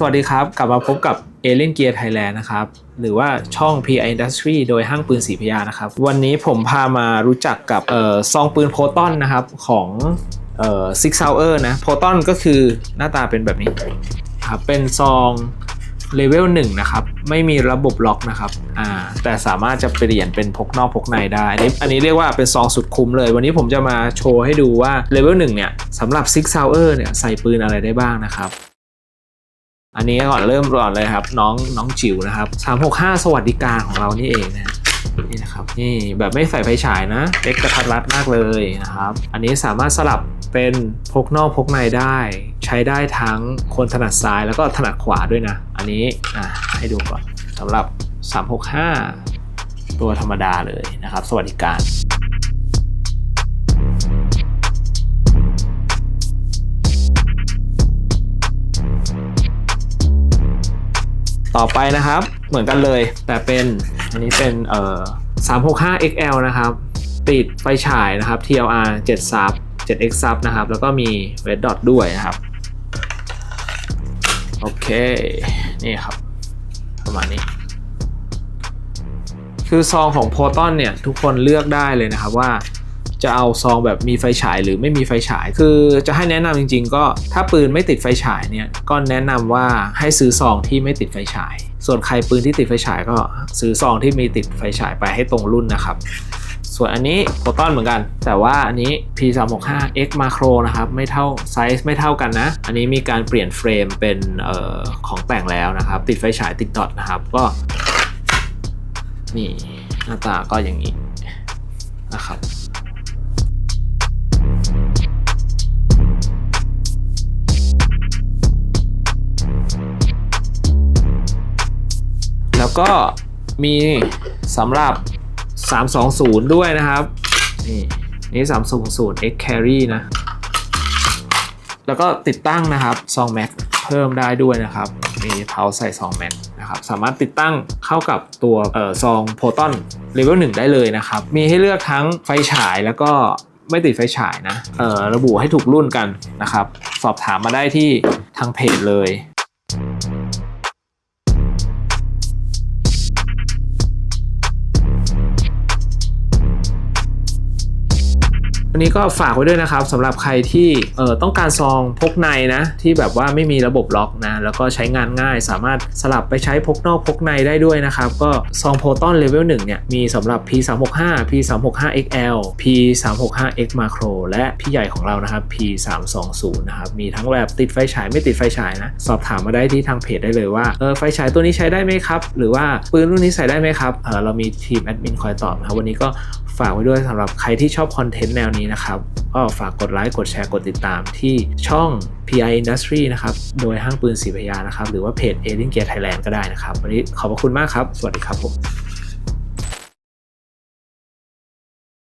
สวัสดีครับ กลับมาพบกับ a l i e n Gear Thailand นะครับ หรือว่าช่อง PI Industry โดยห้างปืนสีพยานะครับ วันนี้ผมพามารู้จักกับออซองปืนโพตอนนะครับ ของเอ่อ Six Hour นะโพตอนก็คือหน้าตาเป็นแบบนี้ครับเป็นซองเลเวล1นะครับ ไม่มีระบบล็อกนะครับอ่าแต่สามารถจะเปลี่ยนเป็นพกนอกพกในได้ อันนี้อันนี้เรียกว่าเป็นซองสุดคุ้มเลย วันนี้ผมจะมาโชว์ให้ดูว่าเลเวล1เนี่ยสำหรับ Six Hour เนี่ยใส่ปืนอะไรได้บ้างนะครับ อันนี้ก่อนเริ่มก่อนเลยครับ น้องน้องจิ๋วนะครับ365 สวัสดิการของเรานี่เองนะนี่นะครับนี่แบบไม่ใส่ไฟฉายนะเล็กกระทัดรัดมากเลยนะครับ อันนี้สามารถสลับเป็นพกนอกพกในได้ ใช้ได้ทั้งคนถนัดซ้ายแล้วก็ถนัดขวาด้วยนะ อันนี้อะให้ดูก่อนสำหรับ 365 ตัวธรรมดาเลยนะครับ สวัสดิการ ต่อไปนะครับ เหมือนกันเลย แต่เป็นอันนี้เป็นเอ่อ 365 XL นะครับ ติดไฟฉายนะครับ TLR 7 sub 7 X sub นะครับ แล้วก็มี red dot ด้วยนะครับ โอเค นี่ครับ ประมาณนี้ คือซองของโพตอนเนี่ย ทุกคนเลือกได้เลยนะครับว่า จะเอาซองแบบมีไฟฉายหรือไม่มีไฟฉาย คือจะให้แนะนำจริง ๆ ก็ถ้าปืนไม่ติดไฟฉายเนี่ยก็แนะนำว่าให้ซื้อซองที่ไม่ติดไฟฉาย ส่วนใครปืนที่ติดไฟฉายก็ซื้อซองที่มีติดไฟฉายไปให้ตรงรุ่นนะครับส่วนอันนี้โปรตอนเหมือนกัน แต่ว่าอันนี้ P365 X Macro นะครับ ไม่เท่าไซส์ไม่เท่ากันนะ อันนี้มีการเปลี่ยนเฟรมเป็นออของแต่งแล้วนะครับ ติดไฟฉายติดดอทนะครับก็ นี่หน้าตาก็อย่างนี้นะครับ แล้วก็มีสำหรับ 320 ด้วยนะครับ นี่นี่320 X Carry นะ แล้วก็ติดตั้งนะครับซองแม็กเพิ่มได้ด้วยนะครับ มีเพาใส่ซองแม็กนะครับสามารถติดตั้งเข้ากับตัวเออซองโพตอนเลเวล1ได้เลยนะครับ มีให้เลือกทั้งไฟฉายแล้วก็ไม่ติดไฟฉายนะเออระบุให้ถูกรุ่นกันนะครับ สอบถามมาได้ที่ทางเพจเลย วันนี้ก็ฝากไว้ด้วยนะครับสำหรับใครที่เอ่อต้องการซองพกในนะ ที่แบบว่าไม่มีระบบล็อกนะ แล้วก็ใช้งานง่าย สามารถสลับไปใช้พกนอกพกในได้ด้วยนะครับ ก็ซองโพตอนเลเวล1เนี่ย มีสำหรับ P365 P365XL P365X Macro และพี่ใหญ่ของเรานะครับ P320 นะครับ มีทั้งแบบติดไฟฉายไม่ติดไฟฉายนะ สอบถามมาได้ที่ทางเพจได้เลยว่าเออไฟฉายตัวนี้ใช้ได้ไหมครับ หรือว่าปืนรุ่นนี้ใส่ได้ไหมครับเออเรามีทีมแอดมินคอยตอบนะครับวันนี้ก็ ฝากไว้ด้วยสำหรับใครที่ชอบคอนเทนต์แนวนี้นะครับก็ฝากกดไลค์กดแชร์กดติดตามที่ช่อง PI Industry นะครับ โดยห้างปืนสีพยานะครับ หรือว่าเพจ a l i e n Gear Thailand ก็ได้นะครับ วันนี้ขอบพระคุณมากครับ สวัสดีครับผม